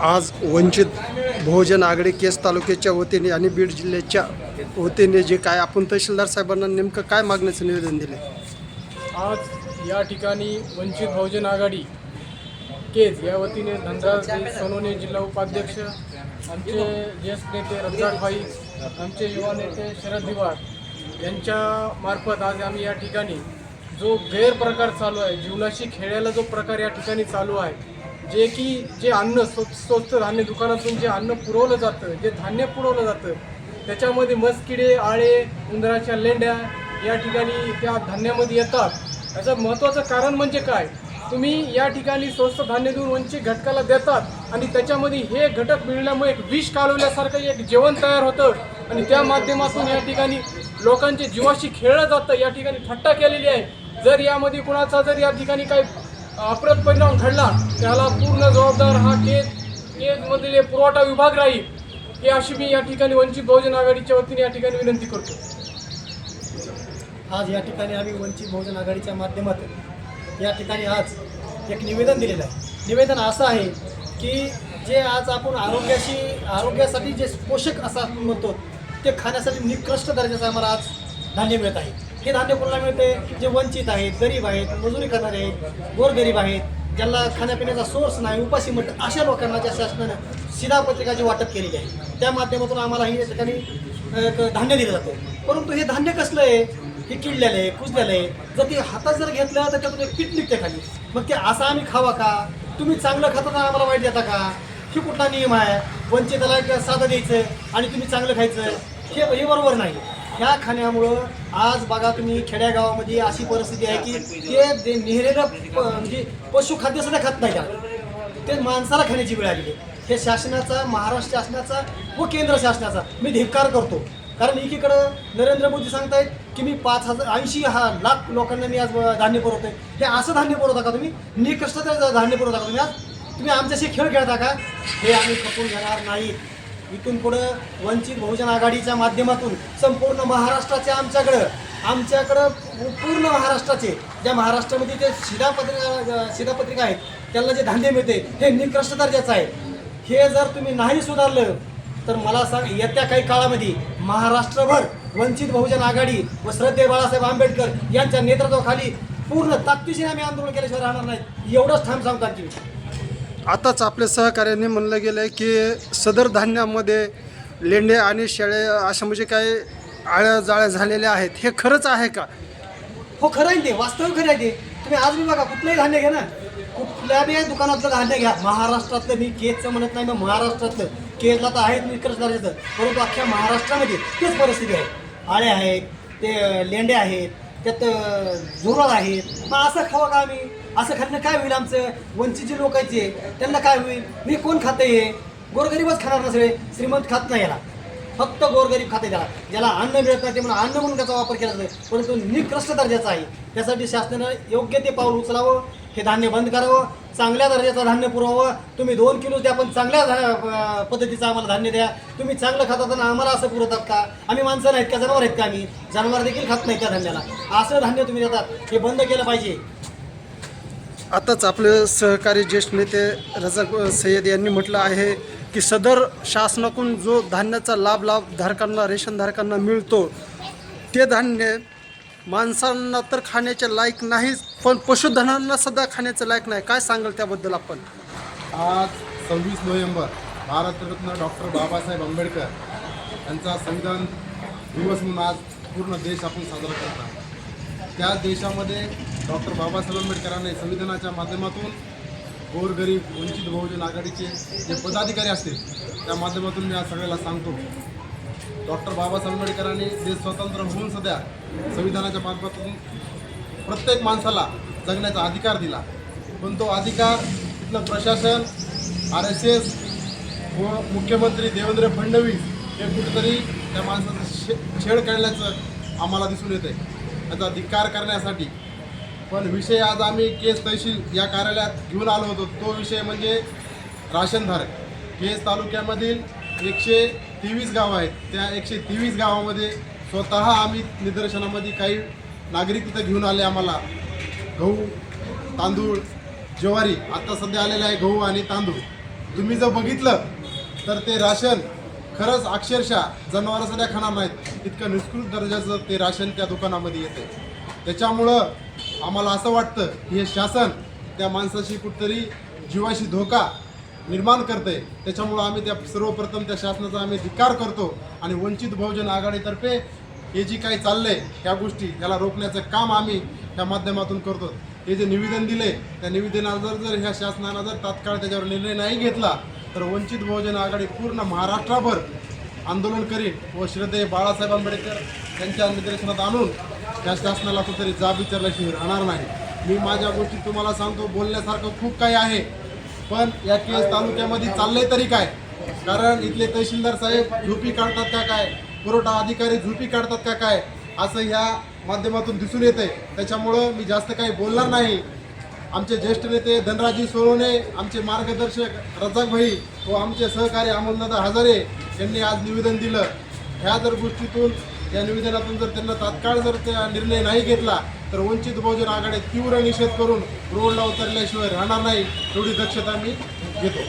आज वंचित बहुजन आघाडी केस तालुक्याच्या वतीने आणि बीड जिल्ह्याच्या वतीने जे काय आपण तहसीलदार साहेबांना नेमकं काय मागण्याचं निवेदन दिले आज या ठिकाणी वंचित बहुजन आघाडी केस या वतीने धनराज सोनवणे जिल्हा उपाध्यक्ष आमचे ज्येष्ठ नेते रमजान भाई आमचे युवा नेते शरद दिवार यांच्या मार्फत आज आम्ही या ठिकाणी जो गैरप्रकार चालू आहे जीवनाशी खेळायला जो प्रकार या ठिकाणी चालू आहे जे की जे अन्न स्वस्त स्वस्त धान्य दुकानातून जे अन्न पुरवलं जातं जे धान्य पुरवलं जातं त्याच्यामध्ये मस्किडे आळे उंदराच्या लेंड्या या ठिकाणी त्या धान्यामध्ये येतात. याचं महत्त्वाचं कारण म्हणजे काय? तुम्ही या ठिकाणी स्वस्त धान्य देऊन वंचित घटकाला देतात आणि त्याच्यामध्ये हे घटक मिळण्यामुळे एक विष कालवल्यासारखं एक जेवण तयार होतं. आणि त्या माध्यमातून या ठिकाणी लोकांचे जीवाशी खेळलं जातं या ठिकाणी थट्टा केलेली आहे. जर यामध्ये कुणाचा जर या ठिकाणी काही अप्रत परिणाम घडला त्याला पूर्ण जबाबदार हा केज केजमधील पुरवठा विभाग राहील. हे अशी मी या ठिकाणी वंचित बहुजन आघाडीच्या वतीने या ठिकाणी विनंती करतो. आज या ठिकाणी आम्ही वंचित बहुजन आघाडीच्या माध्यमातून या ठिकाणी आज एक निवेदन दिलेलं आहे. निवेदन असं आहे की जे आज आपण आरोग्याशी आरोग्यासाठी जे पोषक असं आपण म्हणतो ते खाण्यासाठी निकृष्ट दर्जाचं आम्हाला आज धान्य मिळत आहे. हे धान्य कोणाला मिळते जे वंचित आहेत गरीब आहेत मजुरी करणारे आहेत गोरगरीब आहेत ज्यांना खाण्यापिण्याचा सोर्स नाही उपाशी म्हणतात अशा लोकांना ज्या शासनानं शिधापत्रिकाची वाटप केलेली आहे. त्या माध्यमातून आम्हाला हे या ठिकाणी धान्य दिलं जातं. परंतु हे धान्य कसलं आहे? हे किडलेलं आहे कुजलेलं आहे जर ते हातात जर घेतलं तर त्यातून एक पीठ निघते खाली. मग ते असं आम्ही खावा का? तुम्ही चांगलं खाता आम्हाला वाईट देता का? हे कुठला नियम आहे? वंचिताला एक साधं द्यायचं आणि तुम्ही चांगलं खायचं. हे हे बरोबर नाही. ह्या खाण्यामुळं आज बघा तुम्ही खेड्यागावामध्ये अशी परिस्थिती आहे की ते जे नेहरेलं म्हणजे पशुखाद्य सुद्धा खात नाही का ते माणसाला खाण्याची वेळ आली हे शासनाचा महाराष्ट्र शासनाचा व केंद्र शासनाचा मी धिक्कार करतो. कारण एकीकडं नरेंद्र मोदी सांगतायत की मी पाच हजार ऐंशी हा लाख लोकांना मी आज धान्य पुरवतोय. हे असं धान्य पुरवता का तुम्ही? निकष्ट धान्य पुरवता का तुम्ही आज? तुम्ही आमच्याशी खेळ खेळता का? हे आम्ही खपून घेणार नाही. इथून पुढं वंचित बहुजन आघाडीच्या माध्यमातून संपूर्ण महाराष्ट्राच्या आमच्याकडं आमच्याकडं पूर्ण महाराष्ट्राचे ज्या महाराष्ट्रामध्ये जे शिधापत्रिका शिधापत्रिका आहेत त्यांना जे धान्य मिळते हे निकृष्ट दर्जाचं आहे. हे जर तुम्ही नाही सुधारलं तर मला सांग येत्या काही काळामध्ये महाराष्ट्रभर वंचित बहुजन आघाडी व श्रद्धे बाळासाहेब आंबेडकर यांच्या नेतृत्वाखाली पूर्ण ताकदीशीने आम्ही आंदोलन केल्याशिवाय राहणार नाही एवढंच ठाम सांगतो आणखी मी. आताच आपल्या सहकार्याने म्हणलं गेलं आहे की सदर धान्यामध्ये लेंडे आणि शेळे अशा म्हणजे काय आळ्या जाळ्या झालेल्या आहेत हे खरंच आहे का? हो खरं आहे ते. वास्तव खरं आहे ते. तुम्ही आज मी बघा कुठलंही धान्य घ्या ना. कुठल्या बी दुकानातलं धान्य घ्या. महाराष्ट्रातलं मी केजचं म्हणत नाही मग महाराष्ट्रातलं. केरला तर आहेत निष्कर्ष दर्जाचं परंतु अख्ख्या महाराष्ट्रामध्ये तीच परिस्थिती आहे. आळे आहेत ते लेंडे आहेत त्यात झुरळ आहेत. मग असं खावं का आम्ही? असं खाणं काय होईल आमचं? वंचित जे लोक आहेत जे, त्यांना काय होईल? मी कोण खातं हे? गोरगरीबच खाणार ना सगळे? श्रीमंत खात नाही याला. फक्त गोरगरीब खाते त्याला. ज्याला अन्न मिळत नाही ते म्हणून अन्न म्हणून त्याचा वापर केला जातो. परंतु निकृष्ट दर्जाचा आहे. त्यासाठी शासनानं योग्य ते पाऊल उचलावं. हे धान्य बंद करावं चांगल्या दर्जाचं धान्य पुरवावं. तुम्ही दोन किलो द्या पण चांगल्या धा- पद्धतीचं आम्हाला धान्य द्या. तुम्ही चांगलं खातात आणि आम्हाला असं पुरवतात का? आम्ही माणसं नाहीत का? जनावर आहेत का आम्ही? जनावर देखील खात नाही त्या धान्याला. असं धान्य तुम्ही देतात. हे बंद केलं पाहिजे. आताच आपले सहकारी ज्येष्ठ नेते रजाक सय्यद यांनी म्हटलं आहे की सदर शासनाकडून जो धान्याचा लाभ लाभ धारकांना रेशनधारकांना मिळतो ते धान्य माणसांना तर खाण्याच्या लायक नाहीच पण पशुधनांना सुद्धा खाण्याचं लायक नाही. काय सांगाल त्याबद्दल आपण? आज सव्वीस नोव्हेंबर भारतरत्न डॉक्टर बाबासाहेब आंबेडकर यांचा संविधान दिवस म्हणून आज पूर्ण देश आपण साजरा करतो त्या देशामध्ये डॉक्टर बाबासाहेब आंबेडकरांनी संविधानाच्या माध्यमातून गोरगरीब वंचित बहुजन आघाडीचे जे पदाधिकारी असतील त्या माध्यमातून मी आज सगळ्याला सांगतो डॉक्टर बाबासाहेब आंबेडकरांनी देश स्वतंत्र होऊन सध्या संविधानाच्या माध्यमातून प्रत्येक माणसाला जगण्याचा अधिकार दिला. पण तो अधिकार इथलं प्रशासन आर एस एस व मुख्यमंत्री देवेंद्र फडणवीस हे कुठेतरी त्या माणसाचं शे छेड काढल्याचं आम्हाला दिसून येतं आहे याचा धिक्कार करण्यासाठी. पण विषय आज आम्ही केस तहसील या कार्यालयात घेऊन आलो होतो. तो विषय म्हणजे राशनधारक केस तालुक्यामधील एकशे तेवीस गावं आहेत. त्या एकशे तेवीस गावामध्ये स्वतः आम्ही निदर्शनामध्ये काही नागरिक तिथं घेऊन आले आम्हाला. गहू तांदूळ ज्वारी. आता सध्या आलेलं आहे गहू आणि तांदूळ. तुम्ही जर बघितलं तर ते राशन खरंच अक्षरशः जनावरं सध्या खाणार नाहीत. इतकं निष्कृत दर्जाचं ते राशन त्या दुकानामध्ये येते त्याच्यामुळं आम्हाला असं वाटतं की हे शासन त्या माणसाशी कुठतरी जीवाशी धोका निर्माण करते. त्याच्यामुळं आम्ही त्या सर्वप्रथम त्या शासनाचा आम्ही धिक्कार करतो आणि वंचित बहुजन आघाडीतर्फे हे जी काही चाललंय ह्या गोष्टी याला रोखण्याचं काम आम्ही त्या माध्यमातून करतो. हे जे निवेदन दिले त्या निवेदनावर जर ह्या शासनानं जर तात्काळ त्याच्यावर निर्णय नाही घेतला तर वंचित बहुजन आघाडी पूर्ण महाराष्ट्रभर आंदोलन करीन व श्रद्धेय बाळासाहेब आंबेडकर यांच्या निदर्शनात आणून त्या शासनाला कुठेतरी जाब विचारल्याशिवाय राहणार नाही. मी माझ्या गोष्टी तुम्हाला सांगतो बोलण्यासारखं खूप काही आहे. पण या केस तालुक्यामध्ये चाललंय तरी काय? कारण इथले तहसीलदार साहेब झोपी काढतात का काय? पुरवठा अधिकारी झोपी काढतात का काय? असं ह्या माध्यमातून दिसून येते त्याच्यामुळं मी जास्त काही बोलणार नाही. आमचे ज्येष्ठ नेते धनराजी सोनवणे आमचे मार्गदर्शक रजाक भाई व आमचे सहकारी अमोलदादा हजारे यांनी आज निवेदन दिलं. ह्या जर गोष्टीतून या निवेदनातून जर त्यांना तात्काळ जर त्या निर्णय नाही घेतला तर वंचित बहुजन आघाडी तीव्र निषेध करून रोडला उतरल्याशिवाय राहणार नाही एवढी दक्षता मी घेतो.